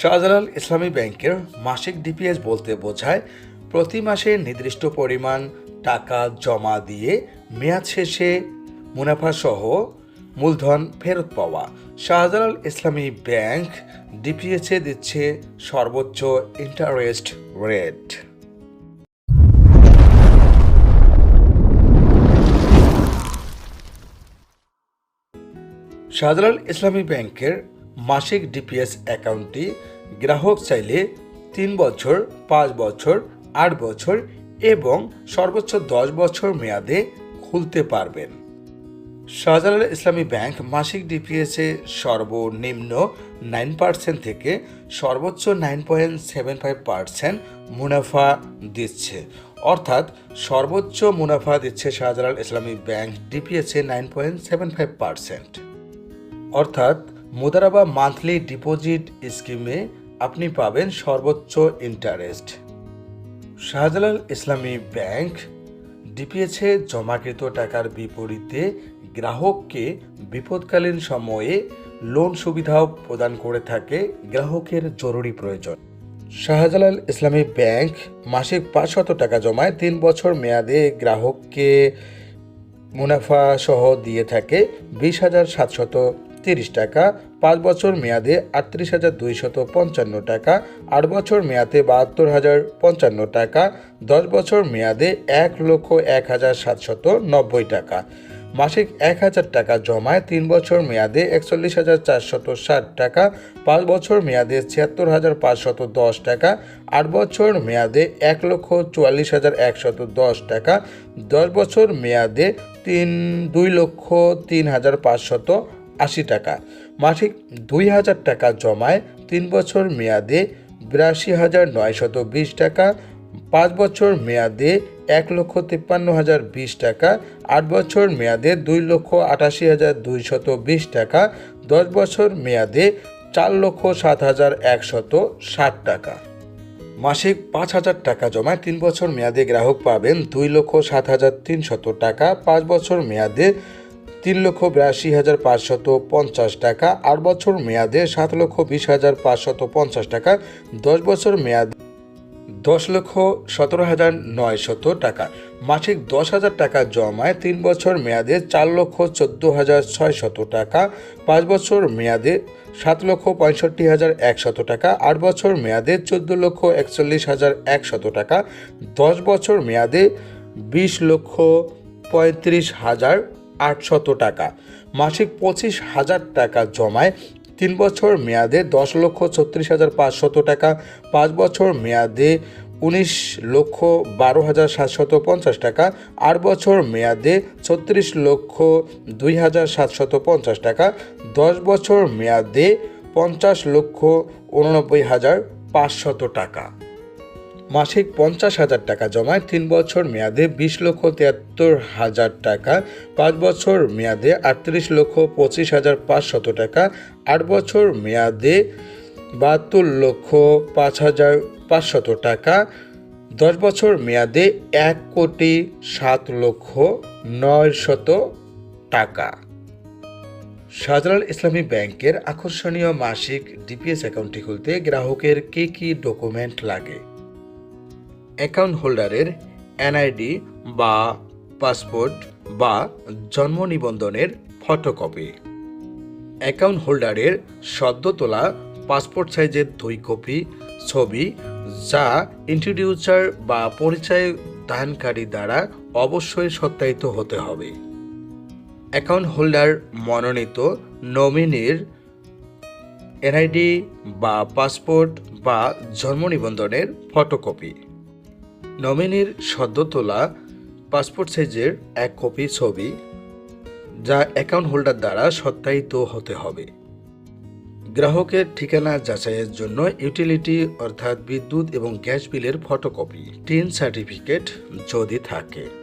শাহজালাল ইসলামী ব্যাংকের মাসিক ডিপিএস বলতে বোঝায়, প্রতি মাসে নির্দিষ্ট পরিমাণ টাকা জমা দিয়ে মেয়াদ শেষে মুনাফা সহ মূলধন ফেরত পাওয়া। শাহজালাল ইসলামী ব্যাংক ডিপিএসে দিচ্ছে সর্বোচ্চ ইন্টারেস্ট রেট। শাহজালাল ইসলামী ব্যাংকের মাসিক ডিপিএস অ্যাকাউন্টটি গ্রাহক চাইলে তিন বছর, পাঁচ বছর, আট বছর এবং সর্বোচ্চ দশ বছর মেয়াদে খুলতে পারবেন। শাহজালাল ইসলামী ব্যাংক মাসিক ডিপিএসে সর্বনিম্ন নাইন পার্সেন্ট থেকে সর্বোচ্চ nine point seven five percent মুনাফা দিচ্ছে। অর্থাৎ সর্বোচ্চ মুনাফা দিচ্ছে Shahjalal Islami bank ডিপিএসে nine point seven five percent. অর্থাৎ মুদারাবা মান্থলি ডিপোজিট স্কিমে আপনি পাবেন সর্বোচ্চ ইন্টারেস্ট। শাহজালাল ইসলামী ব্যাংক ডিপিএসে জমাকৃত টাকার বিপরীতে গ্রাহককে বিপদকালীন সময়ে লোন সুবিধাও প্রদান করে থাকে গ্রাহকের জরুরি প্রয়োজন। শাহজালাল ইসলামী ব্যাংক মাসিক পাঁচশত টাকা জমায় তিন বছর মেয়াদে গ্রাহককে মুনাফা সহ দিয়ে থাকে বিশ হাজার সাতশত তিরিশ টাকা, পাঁচ বছর মেয়াদে আটত্রিশ হাজার দুইশত পঞ্চান্ন টাকা, আট বছর মেয়াদে বাহাত্তর হাজার পঞ্চান্ন টাকা, দশ বছর মেয়াদে এক লক্ষ এক হাজার সাতশত নব্বই টাকা। মাসিক এক হাজার টাকা জমায় তিন বছর মেয়াদে একচল্লিশ হাজার চারশত ষাট টাকা, পাঁচ বছর মেয়াদে ছিয়াত্তর হাজার পাঁচশত দশ টাকা, আট বছর মেয়াদে এক লক্ষ চুয়াল্লিশ হাজার একশত দশ টাকা, দশ বছর মেয়াদে তিন, দুই লক্ষ তিন হাজার পাঁচশত আশি টাকা। মাসিক দুই হাজার টাকা জমায় তিন বছর মেয়াদে বিরাশি হাজার নয়শত বিশ টাকা, পাঁচ বছর মেয়াদে এক লক্ষ তিপ্পান্ন হাজার বিশ টাকা, আট বছর মেয়াদে দুই লক্ষ আটাশি হাজার দুইশত বিশ টাকা, দশ বছর মেয়াদে চার লক্ষ সাত হাজার একশত ষাট টাকা। মাসিক পাঁচ হাজার টাকা জমায় তিন বছর মেয়াদে গ্রাহক পাবেন দুই লক্ষ সাত হাজার তিনশত টাকা, পাঁচ বছর মেয়াদে তিন লক্ষ বিরাশি হাজার পাঁচশত পঞ্চাশ টাকা। আট বছর মেয়াদে সাত লক্ষ বিশ হাজার পাঁচশত পঞ্চাশ টাকা। দশ বছর মেয়াদে দশ লক্ষ সতেরো হাজার নয়শত টাকা। মাসিক দশ হাজার টাকা জমায় তিন বছর মেয়াদে চার লক্ষ চোদ্দ হাজার ছয়শত টাকা। পাঁচ বছর মেয়াদে সাত লক্ষ পঁয়ষট্টি হাজার একশত টাকা। আট বছর মেয়াদে চোদ্দ লক্ষ একচল্লিশ হাজার একশত টাকা। দশ বছর মেয়াদে বিশ লক্ষ পঁয়ত্রিশ হাজার আটশত টাকা। মাসিক পঁচিশ হাজার টাকা জমায় তিন বছর মেয়াদে দশ লক্ষ ছত্রিশ হাজার পাঁচশত টাকা, পাঁচ বছর মেয়াদে উনিশ লক্ষ বারো হাজার সাতশত পঞ্চাশ টাকা, আট বছর মেয়াদে ছত্রিশ লক্ষ দুই হাজার সাতশত পঞ্চাশ টাকা, দশ বছর মেয়াদে পঞ্চাশ লক্ষ উননব্বই হাজার পাঁচশত টাকা। মাসিক পঞ্চাশ হাজার টাকা জমায়। তিন বছর মেয়াদে বিশ লক্ষ তিয়াত্তর হাজার টাকা, পাঁচ বছর মেয়াদে আটত্রিশ লক্ষ পঁচিশ হাজার পাঁচশত টাকা, আট বছর মেয়াদে বাহাত্তর লক্ষ পাঁচ হাজার পাঁচশত টাকা, দশ বছর মেয়াদে এক কোটি সাত লক্ষ নয় শত টাকা। শাহজালাল ইসলামী ব্যাংকের আকর্ষণীয় মাসিক ডিপিএস অ্যাকাউন্টটি খুলতে গ্রাহকের কী কী ডকুমেন্ট লাগে? অ্যাকাউন্ট হোল্ডারের এনআইডি বা পাসপোর্ট বা জন্ম নিবন্ধনের ফটোকপি। অ্যাকাউন্ট হোল্ডারের সদ্য তোলা পাসপোর্ট সাইজের দুই কপি ছবি যা ইন্ট্রোডিউসার বা পরিচয় দানকারী দ্বারা অবশ্যই সত্যায়িত হতে হবে। অ্যাকাউন্ট হোল্ডার মনোনীত নমিনির এনআইডি বা পাসপোর্ট বা জন্ম নিবন্ধনের ফটোকপি। নমিনির সদ্য তোলা পাসপোর্ট সাইজের এক কপি ছবি, যা অ্যাকাউন্ট হোল্ডার দ্বারা সত্যায়িত হতে হবে। গ্রাহকের ঠিকানা যাচাইয়ের জন্য ইউটিলিটি অর্থাৎ বিদ্যুৎ এবং গ্যাস বিলের ফটোকপি টিন সার্টিফিকেট যদি থাকে।